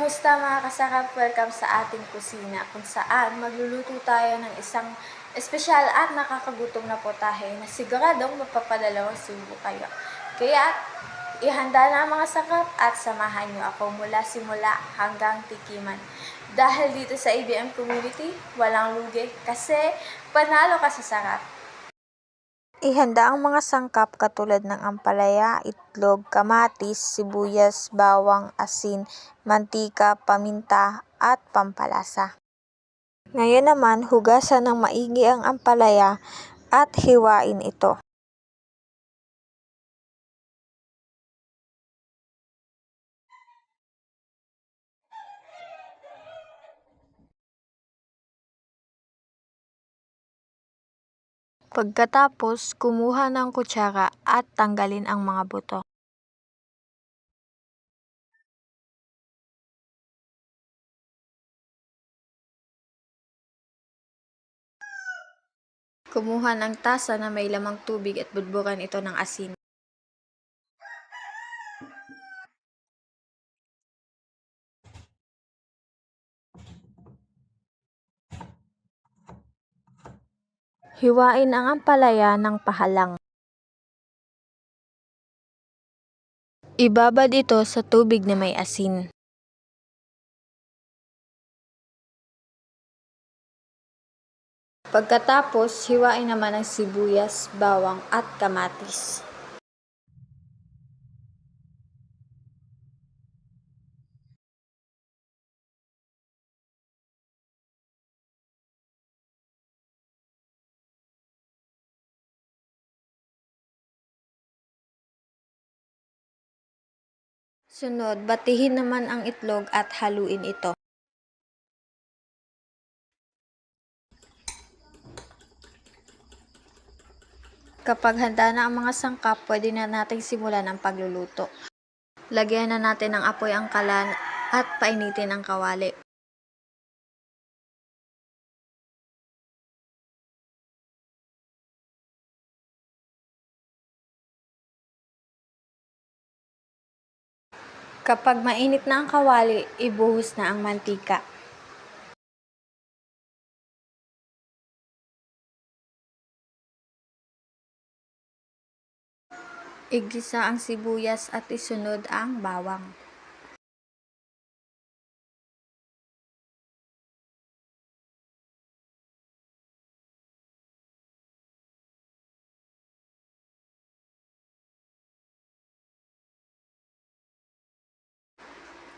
Kumusta mga kasakap? Welcome sa ating kusina kung saan magluluto tayo ng isang espesyal at nakakagutom na potahe na siguradong mapapadalawang subo kayo. Kaya ihanda na mga sakap at samahan niyo ako mula simula hanggang tikiman. Dahil dito sa ABM Community, walang lugi kasi panalo ka sa sarap. Ihanda ang mga sangkap katulad ng ampalaya, itlog, kamatis, sibuyas, bawang, asin, mantika, paminta, at pampalasa. Ngayon naman, hugasan ng maigi ang ampalaya at hiwain ito. Pagkatapos, kumuha ng kutsara at tanggalin ang mga buto. Kumuha ng tasa na may lamang tubig at budburan ito ng asin. Hiwain ang ampalaya ng pahalang. Ibabad ito sa tubig na may asin. Pagkatapos, hiwain naman ang sibuyas, bawang at kamatis. Sunod, batihin naman ang itlog at haluin ito. Kapag handa na ang mga sangkap, pwede na nating simulan ang pagluluto. Lagyan na natin ng apoy ang kalan at painitin ang kawali. Kapag mainit na ang kawali, ibuhos na ang mantika. Igisa ang sibuyas at isunod ang bawang.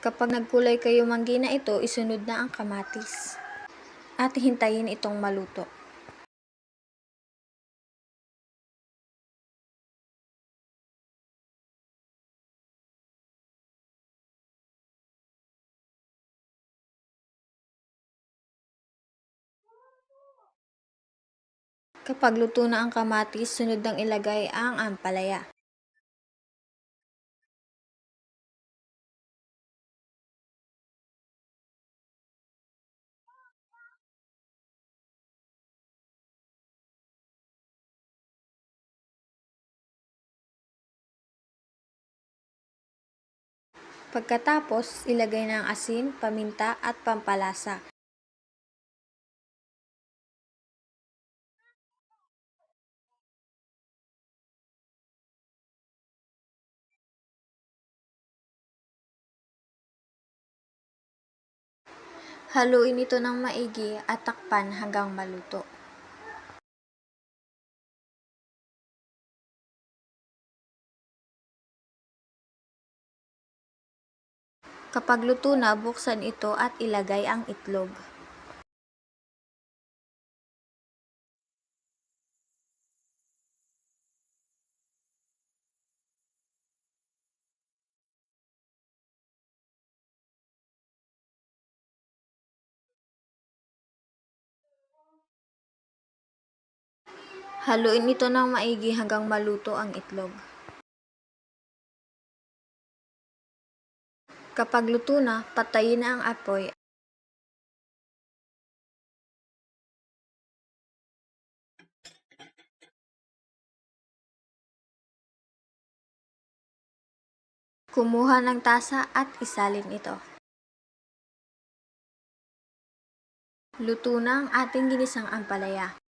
Kapag nagkulay kayo manggi na ito, isunod na ang kamatis. At hintayin itong maluto. Kapag luto na ang kamatis, sunod nang ilagay ang ampalaya. Pagkatapos, ilagay na ang asin, paminta at pampalasa. Haluin ito ng maigi at takpan hanggang maluto. Kapag luto na, buksan ito at ilagay ang itlog. Haluin ito ng maigi hanggang maluto ang itlog. Kapag luto na, patayin na ang apoy Kumuha ng tasa at isalin ito. Luto na ang ating ginisang ampalaya.